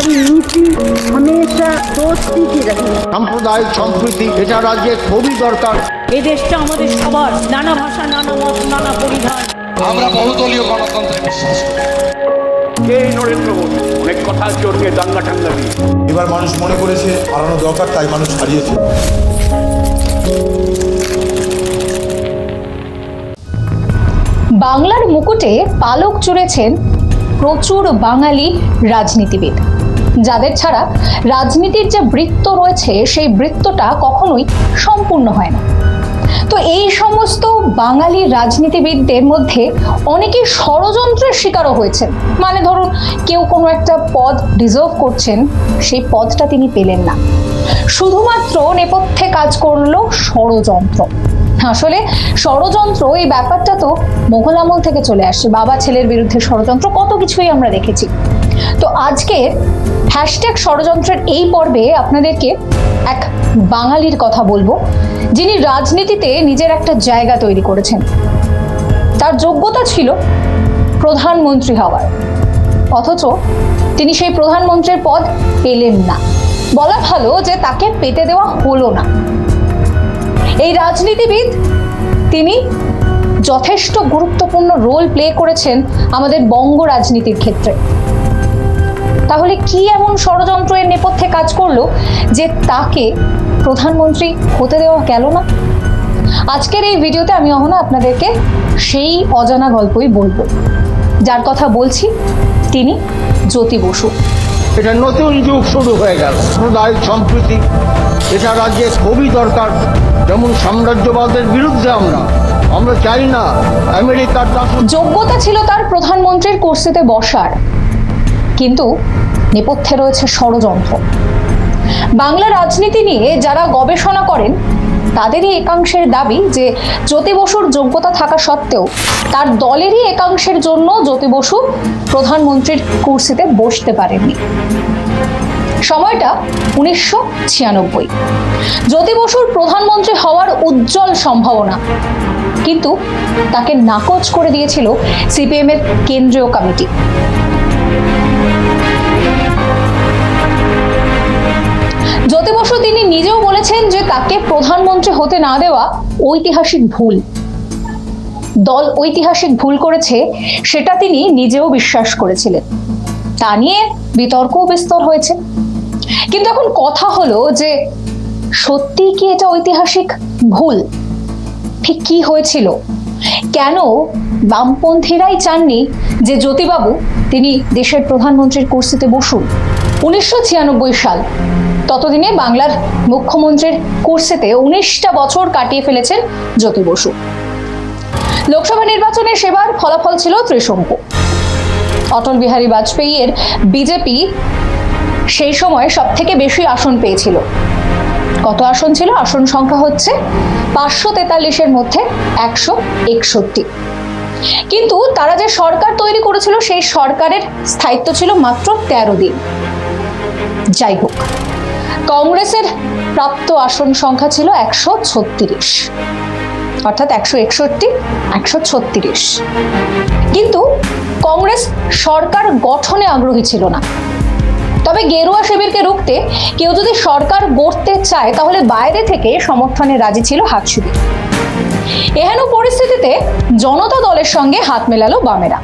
हमारी नीति हमेशा दोस्ती की रही है সাম্প্রদায়িক সম্প্রীতি এটা রাজ্যে খুবই দরকার এই দেশটা আমাদের সবার নানা ভাষা নানা মত নানা পরিধান আমরা বহুদলীয় গণতন্ত্রে বিশ্বাস করি এই নরেন্দ্র মোদী অনেক কথা চড়কে দাঙ্গা টাঙ্গা দিয়ে এবার মানুষ মনে করেছে হারানো দরকার তাই মানুষ হারিয়েছে বাংলার মুকুটে পালক চড়েছেন প্রচুর বাঙালি রাজনীতিবিদ যাদের ছাড়া রাজনীতির যে বৃত্ত রয়েছে, সেই বৃত্তটা কখনোই সম্পূর্ণ হয় না। তো এই সমস্ত বাঙালি রাজনীতিবিদদের মধ্যে অনেকে ষড়যন্ত্রের শিকারও হয়েছেন। মানে ধরুন, কেউ কোনো একটা পদ ডিজার্ভ করছেন, সেই পদটা তিনি পেলেন না। শুধুমাত্র নেপথ্যে কাজ করল ষড়যন্ত্র। আসলে ষড়যন্ত্র, এই ব্যাপারটা তো মোঘল আমল থেকে চলে আসছে। বাবা ছেলের বিরুদ্ধে ষড়যন্ত্র, কত কিছুই আমরা দেখেছি। তো আজকে হ্যাশট্যাগ ষড়যন্ত্রের এই পর্বে আপনাদেরকে এক বাঙালির কথা বলব, যিনি রাজনীতিতে নিজের একটা জায়গা তৈরি করেছেন। তার যোগ্যতা ছিল প্রধানমন্ত্রী হওয়ার। অথচ তিনি সেই প্রধানমন্ত্রীর পদ পেলেন না। বলা ভালো যে তাকে পেতে দেওয়া হলো না। এই রাজনীতিবিদ তিনি যথেষ্ট গুরুত্বপূর্ণ রোল প্লে করেছেন আমাদের বঙ্গ রাজনীতির ক্ষেত্রে। তাহলে কি এমন ষড়যন্ত্র এর নেপথ্যে কাজ করল যে তাকে প্রধানমন্ত্রী হতে দেওয়া গেল না? আজকের এই ভিডিওতে আমি অহনা আপনাদেরকে সেই অজানা গল্পই বলব। যার কথা বলছি তিনি জ্যোতি বসু। এটা নতুন যুগ শুরু হয়ে গেল সাম্প্রদায়িক সম্প্রীতি। এটা রাজ্যে খুবই দরকার যেমন সাম্রাজ্যবাদের বিরুদ্ধে আমরা আমরা চাই না আমেরিকার যোগ্যতা ছিল তার প্রধানমন্ত্রীর কুর্সিতে বসার। কিন্তু নেপথ্যে রয়েছে ষড়যন্ত্র। বাংলা রাজনীতি নিয়ে যারা গবেষণা করেন, তাদেরই একাংশের দাবি যে জ্যোতি বসুর যোগ্যতা থাকা সত্ত্বেও তার দলেরই একাংশের জন্য জ্যোতি বসু প্রধানমন্ত্রীর কুর্সিতে বসতে পারেননি। সময়টা উনিশশো ছিয়ানব্বই। জ্যোতি বসুর প্রধানমন্ত্রী হওয়ার উজ্জ্বল সম্ভাবনা কিন্তু তাকে নাকচ করে দিয়েছিল সিপিএমের কেন্দ্রীয় কমিটি। জ্যোতি বসু তিনি নিজেও বলেছেন যে তাকে প্রধানমন্ত্রী হতে না দেওয়া ঐতিহাসিক ভুল। দল ঐতিহাসিক ভুল করেছে, সেটা তিনি নিজেও বিশ্বাস করেছিলেন। তা নিয়ে বিতর্কও বিস্তর হয়েছে। কিন্তু এখন কথা হলো যে সত্যি কি এটা ঐতিহাসিক ভুল? ঠিক কি হয়েছিল? কেন বামপন্থীরাই চাননি যে জ্যোতিবাবু তিনি দেশের প্রধানমন্ত্রীর কুর্সিতে বসুন? উনিশশো ছিয়ানব্বই সাল। ততদিনে বাংলার মুখ্যমন্ত্রীর কুর্সিতে উনিশটা বছর কাটিয়ে ফেলেছেন জ্যোতি বসু। লোকসভা নির্বাচনে সেবার ফলাফল ছিল ত্রিশঙ্কু। অটল বিহারী বাজপেয়ীর বিজেপি সেই সময় সব থেকে বেশি আসন পেয়েছিল। কত আসন ছিল? আসন সংখ্যা হচ্ছে পাঁচশো তেতাল্লিশের মধ্যে একশো একষট্টি। কিন্তু তারা যে সরকার তৈরি করেছিল, সেই সরকারের স্থায়িত্ব ছিল মাত্র তেরো দিন। যাই হোক, কংগ্রেসের প্রাপ্ত আসন সংখ্যা ছিল একশো ছত্রিশ। অর্থাৎ একশো একষট্টি, একশো ছত্রিশ। কিন্তু কংগ্রেস সরকার গঠনে আগ্রহী ছিল না। তবে গেরুয়া শিবিরকে রুখতে কেউ যদি সরকার গড়তে চায়, তাহলে বাইরে থেকে সমর্থনে রাজি ছিল হাতশিবির এহেন পরিস্থিতিতে জনতা দলের সঙ্গে হাত মেলালো বামেরা।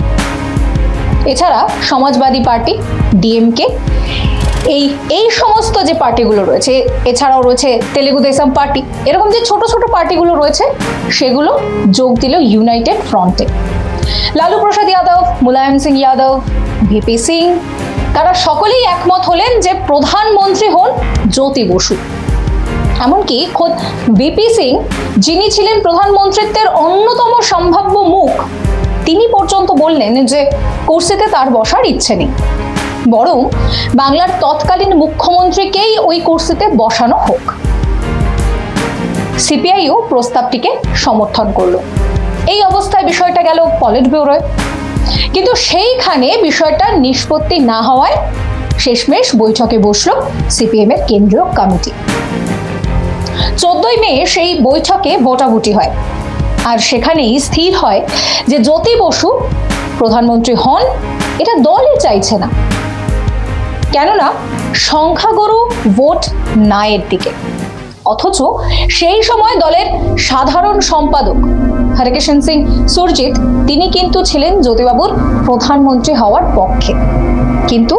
এছাড়া সমাজবাদী পার্টি, ডিএমকে এই এই সমস্ত যে পার্টিগুলো রয়েছে, এছাড়াও রয়েছে তেলেগু দেশম পার্টি, এরকম যে ছোট ছোট পার্টিগুলো রয়েছে, সেগুলো যোগ দিল ইউনাইটেড ফ্রন্টে। লালু প্রসাদ যাদব, মুলায়ম সিং যাদব, ভিপি সিং, তারা সকলেই একমত হলেন যে প্রধানমন্ত্রী হন জ্যোতি বসু। এমনকি খোদ ভিপি সিং, যিনি ছিলেন প্রধানমন্ত্রিত্বের অন্যতম সম্ভাব্য মুখ, তিনি পর্যন্ত বললেন যে কুর্সিতে তার বসার ইচ্ছে নেই। বরং বাংলার তৎকালীন মুখ্যমন্ত্রীকেই ওই কুর্সিতে বসানো হোক। সিপিআইও প্রস্তাবটিকে সমর্থন করল। এই অবস্থায় বিষয়টা গেল পলিট ব্যুরোয়। কিন্তু সেইখানে বিষয়টা নিষ্পত্তি না হওয়ায় শেষমেশ বৈঠকে বসল সিপিএম এর কেন্দ্রীয় কমিটি। চোদ্দই মে সেই বৈঠকে ভোটাভুটি হয়। আর সেখানেই স্থির হয় যে জ্যোতি বসু প্রধানমন্ত্রী হন, এটা দলই চাইছে না। কেননা সংখ্যাগুরু ভোট নায়ের দিকে। অথচ সেই সময় দলের সাধারণ সম্পাদক হরকিষণ সিং সুরজিৎ, তিনি কিন্তু ছিলেন জ্যোতিবাবুর প্রধানমন্ত্রী হওয়ার পক্ষে। কিন্তু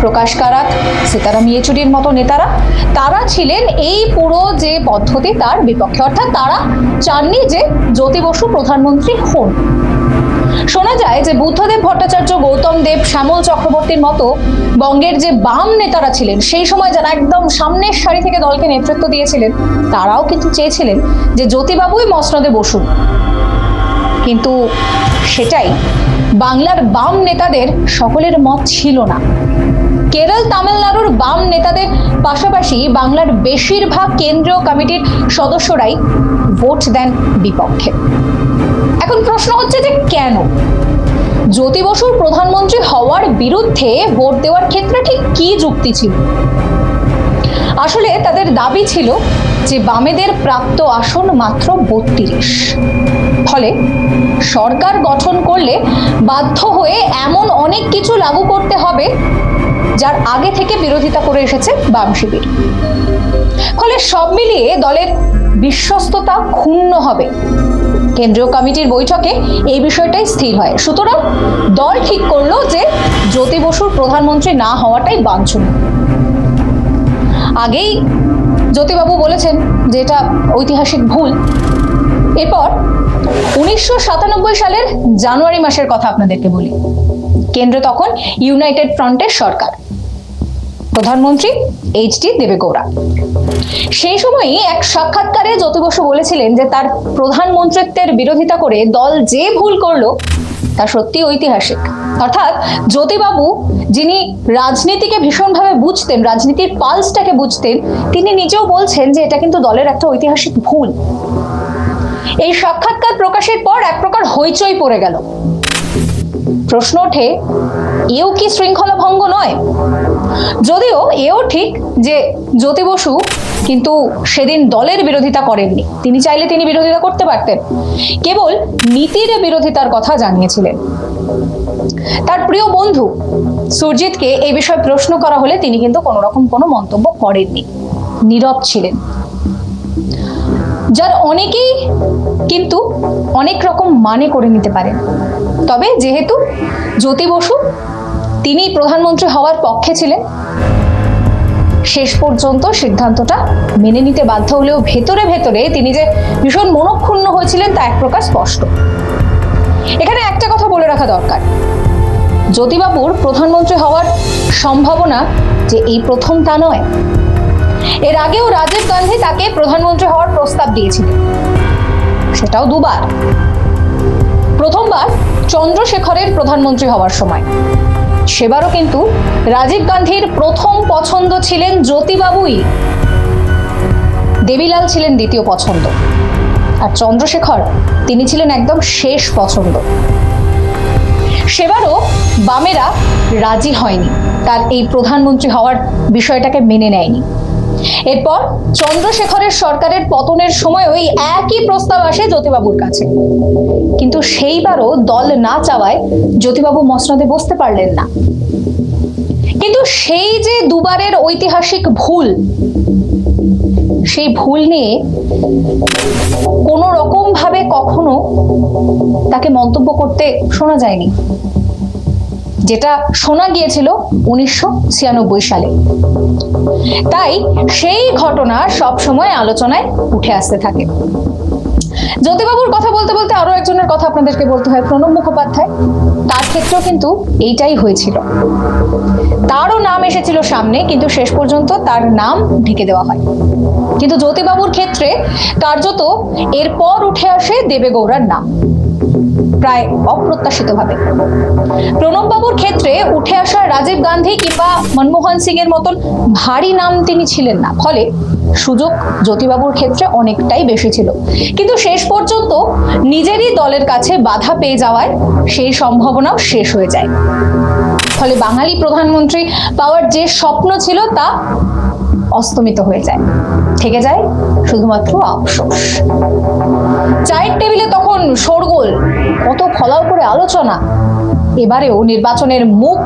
প্রকাশ কারাত, সীতারাম ইয়েচুরির মতো নেতারা, তারা ছিলেন এই পুরো যে পদ্ধতি তার বিপক্ষে। অর্থাৎ তারা চাননি যে জ্যোতি বসু প্রধানমন্ত্রী হন। বুদ্ধদেব ভট্টাচার্য, গৌতম দেব, শ্যামল চক্রবর্তীর মতো বঙ্গের যে বাম নেতারা ছিলেন, সেই সময় যারা একদম সামনের সারি থেকে দলকে নেতৃত্ব দিয়েছিলেন, তারাও কিন্তু চেয়েছিলেন যে জ্যোতিবাবুই মসনদে বসুন। কিন্তু সেটাই, বাংলার বাম নেতাদের সকলের মত ছিল না। কেরল তামিলনাড়ুর বাম নেতাদের পাশাপাশি বাংলার বেশিরভাগ কেন্দ্রীয় কমিটির সদস্যরাই ভোট দেন বিপক্ষে। এখন প্রশ্ন হচ্ছে যে কেন? জ্যোতি বসুর প্রধানমন্ত্রী হওয়ার বিরুদ্ধে ভোট দেওয়ার ক্ষেত্রে ঠিক কি যুক্তি ছিল? আসলে তাদের দাবি ছিল যে বামেদের প্রাপ্ত আসন মাত্র বত্রিশ। ফলে সরকার গঠন করলে বাধ্য হয়ে এমন অনেক কিছু লাগু করতে হবে যার আগে থেকে বিরোধিতা করে এসেছে বাম শিবির। ফলে সব মিলিয়ে দলের বিশ্বস্ততা ক্ষুণ্ণ হবে। কেন্দ্রীয় কমিটির বৈঠকে এই বিষয়টাই স্থির হয়। সুতরাং দল ঠিক করল যে জ্যোতি বসুর প্রধানমন্ত্রী না হওয়াটাই বাঞ্ছনীয়। আগেই জ্যোতিবাবু বলেছেন যে এটা ঐতিহাসিক ভুল। এরপর উনিশশো সাতানব্বই সালের জানুয়ারি মাসের কথা আপনাদেরকে বলি। কেন্দ্র তখন ইউনাইটেড ফ্রন্টের সরকার। প্রধানমন্ত্রী এইচ ডি দেবেগৌড়া। সেই সময়ই এক সাক্ষাৎকারে জ্যোতি বসু বলেছিলেন যে তার প্রধানমন্ত্রিত্বের বিরোধিতা করে দল যে ভুল করল, তা সত্যি ঐতিহাসিক। অর্থাৎ জ্যোতিবাবু যিনি রাজনীতিকে ভীষণভাবে বুঝতেন, রাজনীতির পালসটাকে বুঝতেন, তিনি নিজেও বলছেন যে এটা কিন্তু দলের একটা ঐতিহাসিক ভুল। এই সাক্ষাৎকার প্রকাশের পর এক প্রকার হইচই পড়ে গেল। প্রশ্ন ওঠে, এও কি শৃঙ্খলা ভঙ্গ নয়? যদিও এও ঠিক যে জ্যোতি বসু কিন্তু সেদিন দলের বিরোধিতা করেননি। তিনি চাইলে তিনি বিরোধিতা করতে পারতেন। কেবল নীতির বিরোধিতার কথা জানিয়েছিলেন। তার প্রিয় বন্ধু সুরজিৎকে এই বিষয়ে প্রশ্ন করা হলে তিনি কিন্তু কোনো রকম কোনো মন্তব্য করেননি। নীরব ছিলেন। যার অনেকেই কিন্তু অনেক রকম মানে করে নিতে পারেন। তবে যেহেতু জ্যোতি বসু তিনি প্রধানমন্ত্রী হওয়ার পক্ষে ছিলেন। শেষ পর্যন্ত সিদ্ধান্তটা মেনে নিতে বাধ্য হলেও ভেতরে ভেতরে তিনি যে ভীষণ মনক্ষুণ্ণ হয়েছিলেন তা এক প্রকার স্পষ্ট। এখানে একটা কথা বলে রাখা দরকার। জ্যোতিবাবুর প্রধানমন্ত্রী হওয়ার সম্ভাবনা যে এই প্রথম তা নয়। এর আগেও রাজীব গান্ধী তাকে প্রধানমন্ত্রী হওয়ার প্রস্তাব দিয়েছিলেন। সেটাও দুবার। প্রথমবার চন্দ্রশেখরের প্রধানমন্ত্রী হওয়ার সময়। সেবারও কিন্তু রাজীব গান্ধীর প্রথম পছন্দ ছিলেন জ্যোতিবাবুই। দেবীলাল ছিলেন দ্বিতীয় পছন্দ। আর চন্দ্রশেখর, তিনি ছিলেন একদম শেষ পছন্দ। সেবারও বামেরা রাজি হয়নি। তার এই প্রধানমন্ত্রী হওয়ার বিষয়টাকে মেনে নেয়নি। এরপর চন্দ্রশেখরের সরকারের পতনের সময় ওই একই প্রস্তাব আসে জ্যোতিবাবুর কাছে। কিন্তু সেইবারও দল না চাওয়ায় জ্যোতিবাবু মসনদে বসতে পারলেন না। কিন্তু সেই যে দুবারের ঐতিহাসিক ভুল, সেই ভুল নিয়ে কোনো রকম ভাবে কখনো তাকে মন্তব্য করতে শোনা যায়নি। যেটা শোনা গিয়েছিল উনিশশো ছিয়ানব্বই সালে। তাই সেই ঘটনা সব সময় আলোচনায় উঠে আসতে থাকে। জ্যোতিবাবুর কথা বলতে বলতে আরও একজনের কথা আপনাদেরকে বলতে হয়, প্রণব মুখোপাধ্যায়। তার ক্ষেত্রেও কিন্তু এইটাই হয়েছিল। তারও নাম এসেছিল সামনে, কিন্তু শেষ পর্যন্ত তার নাম ঢেকে দেওয়া হয়। কিন্তু জ্যোতিবাবুর ক্ষেত্রে কার্যত এরপর উঠে আসে দেবেগৌড়ার নাম। প্রায় অপ্রত্যাশিতভাবে। প্রণববাবুর ক্ষেত্রে উঠে আসা রাজীব গান্ধী কিংবা মনমোহন সিং এর মতন ভারী নাম তিনি ছিলেন না। ফলে সুযোগ জ্যোতিবাবুর ক্ষেত্রে অনেকটাই বেশি ছিল। কিন্তু শেষ পর্যন্ত নিজেরই দলের কাছে বাধা পেয়ে যাওয়ায় সেই সম্ভাবনাও শেষ হয়ে যায়। ফলে বাঙালি প্রধানমন্ত্রী পাওয়ার যে স্বপ্ন ছিল তা অস্তমিত হয়ে যায়। থেকে যায় শুধুমাত্র আফসোস। চায়ের টেবিলে তখন শোরগোল, কত ফলাও করে আলোচনা। এবারেও নির্বাচনের মুখ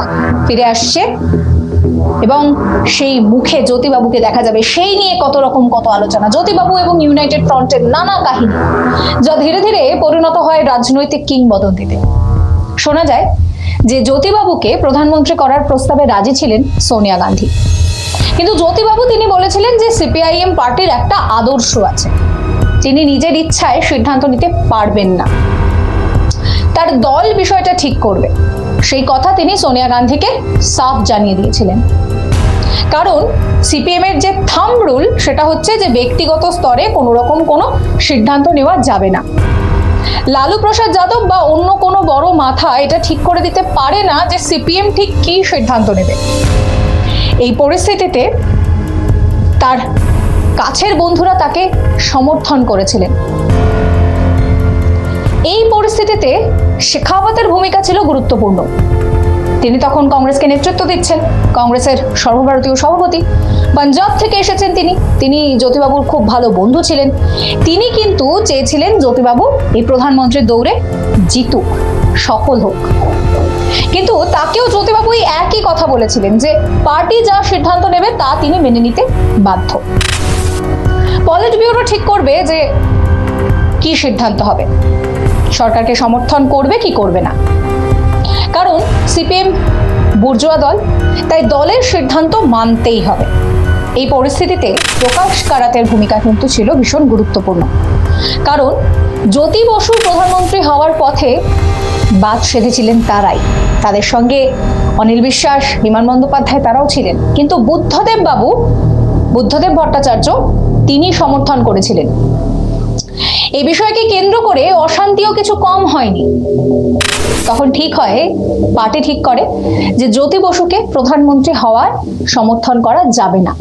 ফিরে আসছে এবং সেই মুখে জ্যোতিবাবুকে দেখা যাবে। সেই নিয়ে কত রকম কত আলোচনা। জ্যোতিবাবু এবং ইউনাইটেড ফ্রন্টের নানা কাহিনী, যা ধীরে ধীরে পরিণত হয় রাজনৈতিক কিংবদন্তিতে। শোনা যায় যে জ্যোতিবাবুকে প্রধানমন্ত্রী করার প্রস্তাবে রাজি ছিলেন সোনিয়া গান্ধী। কিন্তু জ্যোতিবাবু তিনি বলেছিলেন যে সিপিআইএম পার্টির একটা আদর্শ আছে। তিনি নিজের ইচ্ছায় সিদ্ধান্ত নিতে পারবেন না। তার দল বিষয়টা ঠিক করবে। সেই কথা তিনি সোনিয়া গান্ধীকে সাফ জানিয়ে দিয়েছিলেন। কারণ সিপিএম এর যে থাম্ব রুল, সেটা হচ্ছে যে ব্যক্তিগত স্তরে কোনো রকম কোনো সিদ্ধান্ত নেওয়া যাবে না। লালু প্রসাদ যাদব বা অন্য কোনো বড় মাথা এটা ঠিক করে দিতে পারে না যে সিপিএম ঠিক কী সিদ্ধান্ত নেবে। এই পরিস্থিতিতে তার কাছের বন্ধুরা তাকে সমর্থন করেছিলেন। এই পরিস্থিতিতে শেখাওয়াতের ভূমিকা ছিল গুরুত্বপূর্ণ। তিনি তখন কংগ্রেসকে নেতৃত্ব দিচ্ছেন। কংগ্রেসের সর্বভারতীয় সভাপতি পাঞ্জাব থেকে এসেছেন তিনি। তিনি জ্যোতিবাবুর খুব ভালো বন্ধু ছিলেন। তিনি কিন্তু চেয়েছিলেন জ্যোতিবাবু এই প্রধানমন্ত্রীর দৌড়ে জিতুক, সফল হোক। কিন্তু তাকেও জ্যোতিবাবু এই একই কথা বলেছিলেন যে পার্টি যা সিদ্ধান্ত নেবে তা তিনি মেনে নিতে বাধ্য। পলিট ব্যুরো ঠিক করবে যে কি সিদ্ধান্ত হবে। সরকারকে সমর্থন করবে কি করবে না। কারণ সিপিএম বুর্জোয়া দল, তাই দলের সিদ্ধান্ত মানতেই হবে। এই পরিস্থিতিতে প্রকাশ কারাতের ভূমিকা কিন্তু ছিল ভীষণ গুরুত্বপূর্ণ। কারণ জ্যোতি বসু প্রধানমন্ত্রী হওয়ার পথে বাদ সেধেছিলেন তারাই। তাদের সঙ্গে অনিল বিশ্বাস, বিমান বন্দ্যোপাধ্যায় তারাও ছিলেন। কিন্তু বুদ্ধদেব বাবু, বুদ্ধদেব ভট্টাচার্য, তিনি সমর্থন করেছিলেন। এই বিষয়কে কেন্দ্র করে অশান্তিও কিছু কম হয়নি। তখন ঠিক হয়, পার্টি ঠিক করে যে জ্যোতি বসুকে প্রধানমন্ত্রী হওয়ার সমর্থন করা যাবে না।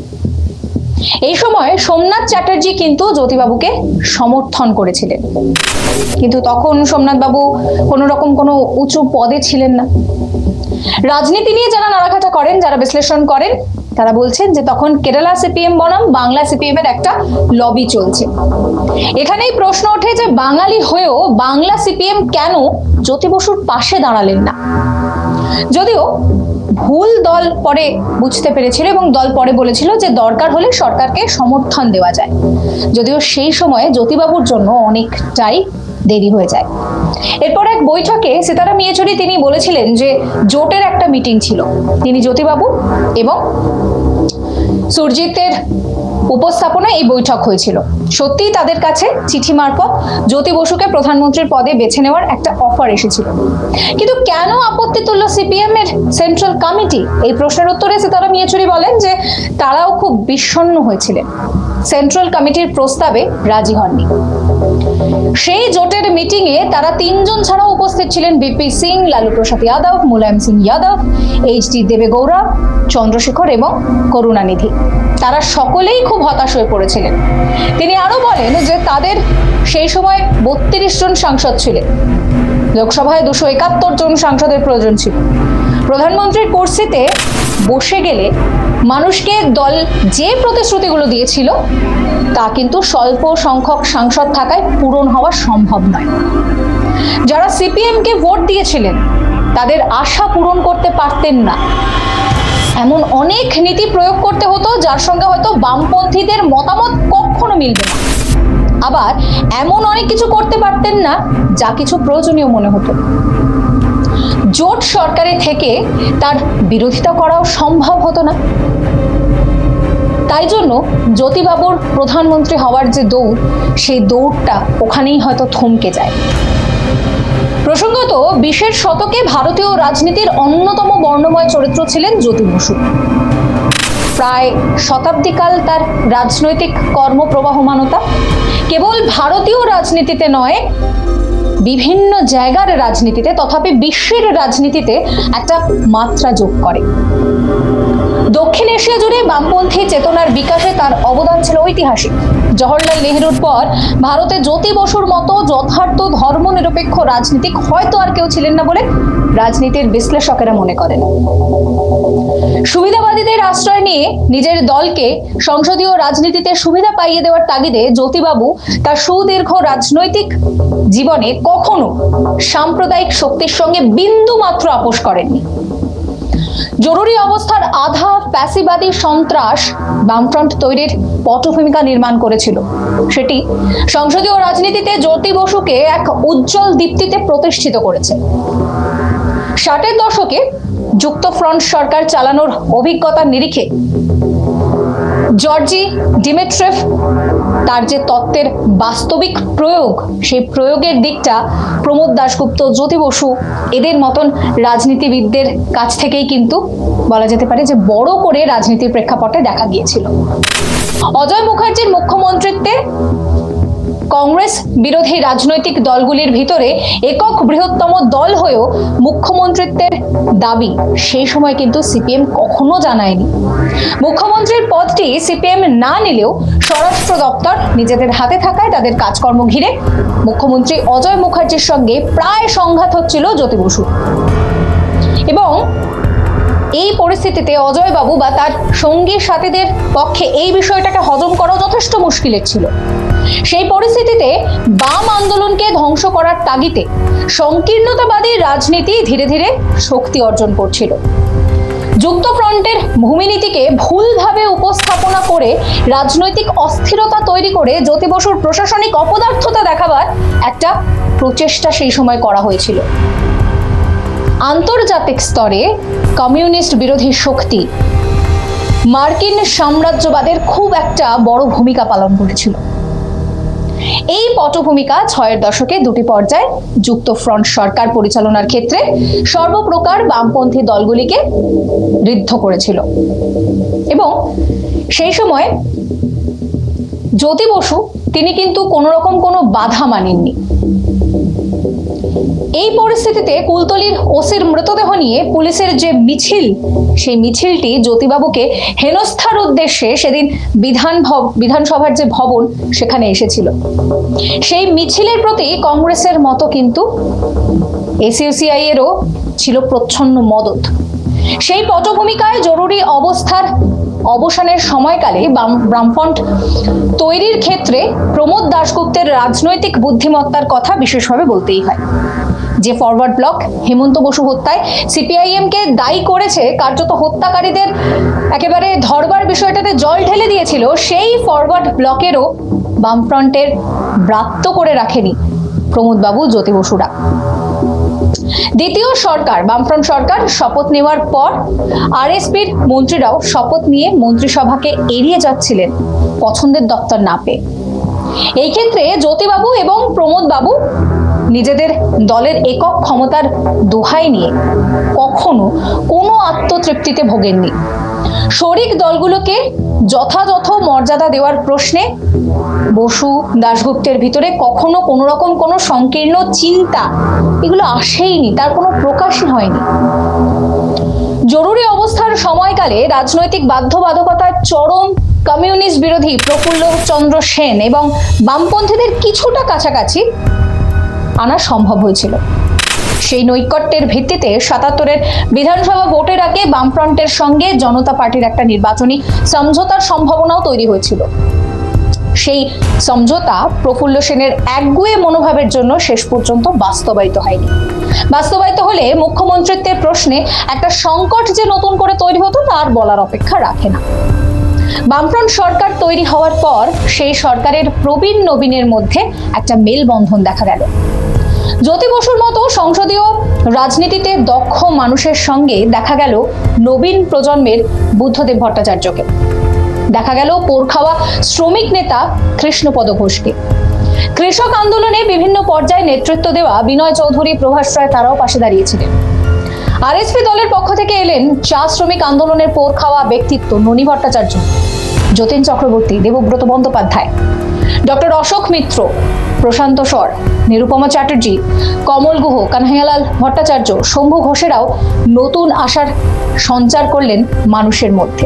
এই সময় সোমনাথ চ্যাটার্জি কিন্তু জ্যোতিবাবুকে সমর্থন করেছিলেন। কিন্তু তখন সোমনাথ বাবু কোনো রকম কোনো উঁচু পদে ছিলেন না। রাজনীতি নিয়ে যারা নাড়াঘাটা করেন, যারা বিশ্লেষণ করেন, তারা বলছেন যে তখন কেরালা সিপিএম বনাম, বাংলা সিপিএম এর একটা লবি চলছে। এখানেই প্রশ্ন ওঠে যে বাঙালি হয়েও বাংলা সিপিএম কেন জ্যোতি বসুর পাশে দাঁড়ালেন না? যদিও ভুল দল পরে বুঝতে পেরেছিল এবং দল পরে বলেছিল যে দরকার হলে সরকারকে সমর্থন দেওয়া যায়। যদিও সেই সময়ে জ্যোতিবাবুর জন্য অনেকটাই দেরি হয়ে যায়। এরপর এক বৈঠকে সীতারাম ইয়েচুরি তিনি বলেছিলেন যে জোটের একটা মিটিং ছিল। তিনি জ্যোতিবাবু এবং সুরজিতের উপস্থাপনায় এই বৈঠক হয়েছিল। সত্যিই তাদের কাছে চিঠি মারফত জ্যোতি বসুকে প্রধানমন্ত্রীর পদে বেছে নেওয়ার একটা অফার এসেছিল। কিন্তু কেন আপত্তি তুলল সিপিএম এর সেন্ট্রাল কমিটি এই প্রশ্নের উত্তরে সীতারাম ইয়েচুরি বলেন যে তারাও খুব বিষণ্ণ হয়েছিলেন। সেন্ট্রাল কমিটির প্রস্তাবে রাজি হননি। সেই জোটের মিটিং এ তারা তিনজন ছাড়াও উপস্থিত ছিলেন VP Singh, Lalu Prasad Yadav, Mulayam Singh Yadav H D Deve Gowda, Chandrashekhar এবং করুণানিধি। তারা সকলেই খুব হতাশ হয়ে পড়েছিলেন। তিনি আরও বলেন যে তাদের সেই সময় বত্রিশ জন সাংসদ ছিলেন। লোকসভায় দুশো একাত্তর জন সাংসদের প্রয়োজন ছিল। প্রধানমন্ত্রীর কুর্সিতে বসে গেলে মানুষকে দল যে প্রতিশ্রুতিগুলো দিয়েছিল, তা কিন্তু স্বল্প সংখ্যক সাংসদ থাকায় পূরণ হওয়া সম্ভব নয়। যারা সিপিএমকে ভোট দিয়েছিলেন, তাদের আশা পূরণ করতে পারতেন না। এমন অনেক নীতি প্রয়োগ করতে হতো, যার সঙ্গে হয়তো বামপন্থীদের মতামত কখনো মিলবে না। আবার এমন অনেক কিছু করতে পারতেন না, যা কিছু প্রয়োজনীয় মনে হতো। জোট সরকারে থেকে তার বিরোধিতা করাও সম্ভব হতো না। তাই জন্য জ্যোতিবাবুর প্রধানমন্ত্রী হওয়ার যে দৌড়, সেই দৌড়টা ওখানেই হয়তো থমকে যায়। প্রসঙ্গত, বিশের শতকে ভারতীয় রাজনীতির অন্যতম বর্ণময় চরিত্র ছিলেন জ্যোতি বসু। প্রায় শতাব্দীকাল তার রাজনৈতিক কর্মপ্রবাহমানতা। কেবল ভারতীয় রাজনীতিতে নয় বিভিন্ন জায়গার রাজনীতিতে তথাপি বিশ্বের রাজনীতিতে একটা মাত্রা যোগ করে। দক্ষিণ এশিয়া জুড়ে বামপন্থী চেতনার বিকাশে তার অবদান ছিল ঐতিহাসিক। জওহরলাল নেহরুর পর ভারতে জ্যোতি বসুর মতো যথার্থ ধর্মনিরপেক্ষ রাজনীতিক হয়তো আর কেউ ছিলেন না বলে রাজনীতির বিশ্লেষকেরা মনে করেন। সুবিধাবাদীদের আশ্রয় নিয়ে নিজের দলকে সংসদীয় রাজনীতিতে সুবিধা পাইয়ে দেওয়ার তাগিদে জ্যোতিবাবু তার সুদীর্ঘ রাজনৈতিক জীবনে কখনো সাম্প্রদায়িক শক্তির সঙ্গে বিন্দু মাত্র আপোষ করেননি। জরুরি অবস্থার আধা ফ্যাসিবাদী সন্ত্রাস বামফ্রন্ট তৈরির পটভূমিকা নির্মাণ করেছিল। সেটি সংসদীয় রাজনীতিতে জ্যোতি বসুকে এক উজ্জ্বল দীপ্তিতে প্রতিষ্ঠিত করেছে। ষাটের দশকে যুক্তফ্রন্ট সরকার চালানোর অভিজ্ঞতার নিরিখে জর্জি ডিমেট্রেভ তার যে তত্ত্বের বাস্তবিক প্রয়োগ, সেই প্রয়োগের দিকটা প্রমোদ দাশগুপ্ত, জ্যোতি বসু এদের মতন রাজনীতিবিদদের কাছ থেকেই কিন্তু বলা যেতে পারে যে বড় করে রাজনীতির প্রেক্ষাপটে দেখা গিয়েছিল। অজয় মুখার্জির মুখ্যমন্ত্রিত্বে কংগ্রেস বিরোধী রাজনৈতিক দলগুলির ভিতরে একক বৃহত্তম দল হয়েও মুখ্যমন্ত্রিত্বের দাবি। সেই সময় কিন্তু সিপিএম কখনো জানায়নি। মুখ্যমন্ত্রীর পদটি সিপিএম না নিলেও স্বরাষ্ট্র দপ্তর নিজেদের হাতে থাকায় তাদের কাজকর্ম ঘিরে মুখ্যমন্ত্রী অজয় মুখার্জির সঙ্গে প্রায় সংঘাত হচ্ছিল জ্যোতি বসু। এবং এই পরিস্থিতিতে অজয় বাবু বা তার সঙ্গী সাথীদের পক্ষে এই বিষয়টাকে হজম করা যথেষ্ট মুশকিলের ছিল। সেই পরিস্থিতিতে বাম আন্দোলনকে ধ্বংস করার তাগিতে সংকীর্ণতাবাদী রাজনীতি ধীরে ধীরে শক্তি অর্জন করছিল। যুক্তফ্রন্টের ভূমিনীতিকে ভুলভাবে উপস্থাপনা করে রাজনৈতিক অস্থিরতা তৈরি করে জ্যোতি বসুর প্রশাসনিক অপদার্থতা দেখাবার একটা প্রচেষ্টা সেই সময় করা হয়েছিল। আন্তর্জাতিক স্তরে কমিউনিস্ট বিরোধী শক্তি মার্কিন সাম্রাজ্যবাদের খুব একটা বড় ভূমিকা পালন করেছিল। এই পটভূমিকা ছয়ের দশকে দুটি পর্যায়ে যুক্ত ফ্রন্ট সরকার পরিচালনার ক্ষেত্রে সর্বপ্রকার বামপন্থী দলগুলিকে ঋদ্ধ করেছিল। এবং সেই সময় জ্যোতি বসু, তিনি কিন্তু কোনো রকম কোনো বাধা মানেননি। এই পরিস্থিতিতে কুলতলির ওসির মৃতদেহ নিয়ে পুলিশের যে মিছিল, সেই মিছিলটি জ্যোতিবাবুকে হেনস্থার উদ্দেশ্যে সেদিন বিধান বিধানসভার যে ভবন, সেখানে এসেছিল। সেই মিছিলের প্রতি কংগ্রেসের মতো কিন্তু এসইউসিআই এরও ছিল প্রচ্ছন্ন মদত। সেই পটভূমিকায় জরুরি অবস্থার অবসানের সময়কালে বাম- বামফ্রন্ট তৈরির ক্ষেত্রে প্রমোদ দাশগুপ্তের রাজনৈতিক বুদ্ধিমত্তার কথা বিশেষভাবে বলতেই হয়। যে ফরওয়ার্ড ব্লক হেমন্ত বসু হত্যায় সিপিআইএম কে দায়ী করেছে কার্যত হত্যাকারীদের একেবারে ধরবার বিষয়টাতে জল ঢেলে দিয়েছিল, সেই ফরওয়ার্ড ব্লকেরও বামফ্রন্টের ব্রাত্য করে রাখেনি প্রমোদবাবু জ্যোতি বসুরা দ্বিতীয় সরকার, বামফ্রন্ট সরকার শপথ নেওয়ার পর আরএসপির মন্ত্রীরাও শপথ নিয়ে মন্ত্রিসভাকে এড়িয়ে যাচ্ছিলেন পছন্দের দপ্তর না পেয়ে। এই ক্ষেত্রে জ্যোতিবাবু এবং প্রমোদ বাবু নিজেদের দলের একক ক্ষমতার দোহাই নিয়ে কখনো কোনো আত্মতৃপ্তিতে ভোগেননি। শরিক দলগুলোকে যথাযথ মর্যাদা দেওয়ার প্রশ্নে বসু, দাশগুপ্তের ভিতরে কখনো কোনো রকম কোনো সংকীর্ণ চিন্তা এগুলো আসেইনি, তার কোনো প্রকাশই হয়নি। জরুরি অবস্থার সময়কালে রাজনৈতিক বাধ্যবাধকতার চরম কমিউনিস্ট বিরোধী প্রফুল্ল চন্দ্র সেন এবং বামপন্থীদের কিছুটা কাছাকাছি আনা সম্ভব হয়েছিল। সেই নৈকট্যের ভিত্তিতে সাতাত্তরের বিধানসভা ভোটের আগে বামফ্রন্টের সঙ্গে জনতা পার্টির একটা নির্বাচনী সমঝোতার সম্ভাবনাও তৈরি হয়েছিল। সেই সমঝোতা প্রফুল্ল সেনের একগুয়ে মনোভাবের জন্য শেষ পর্যন্ত বাস্তবায়িত হয়নি। বাস্তবায়িত হলে মুখ্যমন্ত্রিত্বের প্রশ্নে একটা সংকট যে নতুন করে তৈরি হতো তার বলার অপেক্ষা রাখে না। বামফ্রন্ট সরকার তৈরি হওয়ার পর সেই সরকারের প্রবীণ নবীনের মধ্যে একটা মেলবন্ধন দেখা গেল। জ্যোতি বসুর মতো সংসদীয় রাজনীতিতে দক্ষ মানুষের সঙ্গে দেখা গেল নবীন প্রজন্মের বুদ্ধদেব ভট্টাচার্যকে। দেখা গেল পোরখাওয়া শ্রমিক নেতা কৃষ্ণপদ ঘোষকে। কৃষক আন্দোলনে বিভিন্ন পর্যায়ে নেতৃত্ব দেওয়া বিনয় চৌধুরী, প্রভাস রায় তারাও পাশে দাঁড়িয়েছিলেন। আরএসপি দলের পক্ষ থেকে এলেন চা শ্রমিক আন্দোলনের পোর খাওয়া ব্যক্তিত্ব ননী ভট্টাচার্য, যতীন চক্রবর্তী, দেবব্রত বন্দ্যোপাধ্যায়, ডক্টর অশোক মিত্র, প্রশান্ত স্বর নিরুপমা চ্যাটার্জি, কমল গুহ কানহাইয়ালাল ভট্টাচার্য, শম্ভু ঘোষেরাও নতুন আশার সঞ্চার করলেন মানুষের মধ্যে।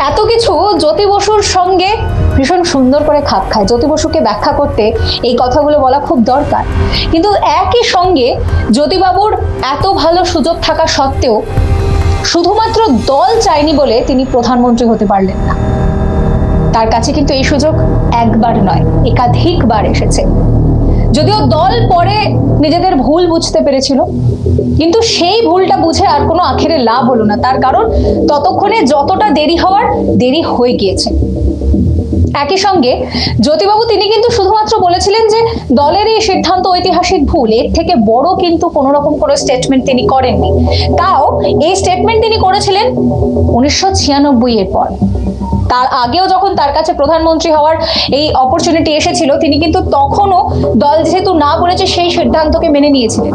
এত কিছু জ্যোতি বসুর সঙ্গে ভীষণ সুন্দর করে খাপ খায়। জ্যোতি বসুকে ব্যাখ্যা করতে এই কথাগুলো বলা খুব দরকার। কিন্তু একই সঙ্গে জ্যোতিবাবুর এত ভালো সুযোগ থাকা সত্ত্বেও শুধুমাত্র দল চায়নি বলে তিনি প্রধানমন্ত্রী হতে পারলেন না। তার কাছে কিন্তু এই সুযোগ একবার নয়, একাধিকবার এসেছে। যদিও দল পরে নিজেদের ভুল বুঝতে পেরেছিল, কিন্তু সেই ভুলটা বুঝে আর কোনো আখেরে লাভ হলো না। তার কারণ ততক্ষণে যতটা দেরি হওয়ার দেরি হয়ে গিয়েছে। একই সঙ্গে জ্যোতিবাবু তিনি কিন্তু শুধুমাত্র বলেছিলেন যে দলের এই সিদ্ধান্ত ঐতিহাসিক ভুল, এর থেকে বড় কিন্তু কোনো রকম কোনো স্টেটমেন্ট তিনি করেননি। তাও এই স্টেটমেন্ট তিনি করেছিলেন উনিশশো ছিয়ানব্বই এর পর। তার আগেও যখন তার কাছে প্রধানমন্ত্রী হওয়ার এই অপরচুনিটি এসেছিল, তিনি কিন্তু তখনও দল যেহেতু না বলেছে সেই সিদ্ধান্তকে মেনে নিয়েছিলেন।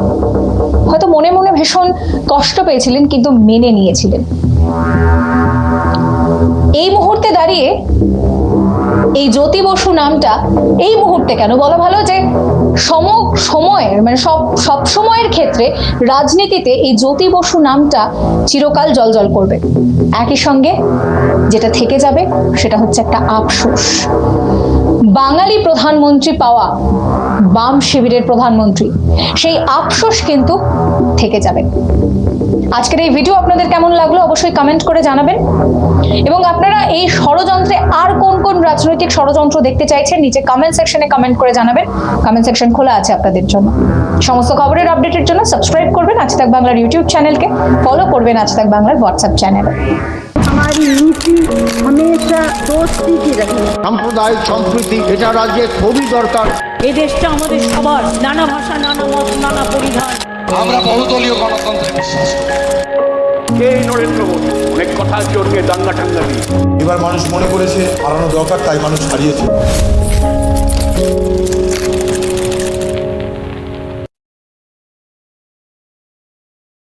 হয়তো মনে মনে ভীষণ কষ্ট পেয়েছিলেন, কিন্তু মেনে নিয়েছিলেন। এই মুহূর্তে দাঁড়িয়ে এই জ্যোতি বসু নামটা এই মুহূর্তে কেন? বলা ভালো যে সম সময়ের মানে সব সব সময়ের ক্ষেত্রে রাজনীতিতে এই জ্যোতি বসু নামটা চিরকাল জলজল করবে। একই সঙ্গে যেটা থেকে যাবে সেটা হচ্ছে একটা আফসোস। বাঙালি প্রধানমন্ত্রী পাওয়া বাম শিবিরের প্রধানমন্ত্রী, সেই আফসোস কিন্তু থেকে যাবে। আজকের এই ভিডিও আপনাদের কেমন লাগল অবশ্যই কমেন্ট করে জানাবেন। এবং আপনারা এই ষড়যন্ত্রে আর কোন রাজনৈতিক ষড়যন্ত্র দেখতে চাইছেন নিচে কমেন্ট সেকশনে কমেন্ট করে জানাবেন কমেন্ট সেকশন খোলা আছে আপনাদের জন্য সমস্ত খবরের আপডেটের জন্য সাবস্ক্রাইব করবেন আজ তাক বাংলার ইউটিউব চ্যানেলকে ফলো করবেন আজ তাক বাংলার হোয়াটসঅ্যাপ চ্যানেল हमारी नीति हमेशा दोस्ती की रही है সাম্প্রদায়িক সম্প্রীতি এটা রাজ্যে খুবই দরকার এই দেশটা আমাদের সবার নানা ভাষা নানা মত নানা পরিধান আমরা বহুদলীয় গণতন্ত্রে বিশ্বাস করি এই নরেন্দ্র মোদী, অনেক কথার জড়িয়ে দাঙ্গা টাঙ্গা দিয়ে এবার মানুষ মনে করেছে হারানো দরকার, তাই মানুষ হারিয়েছে।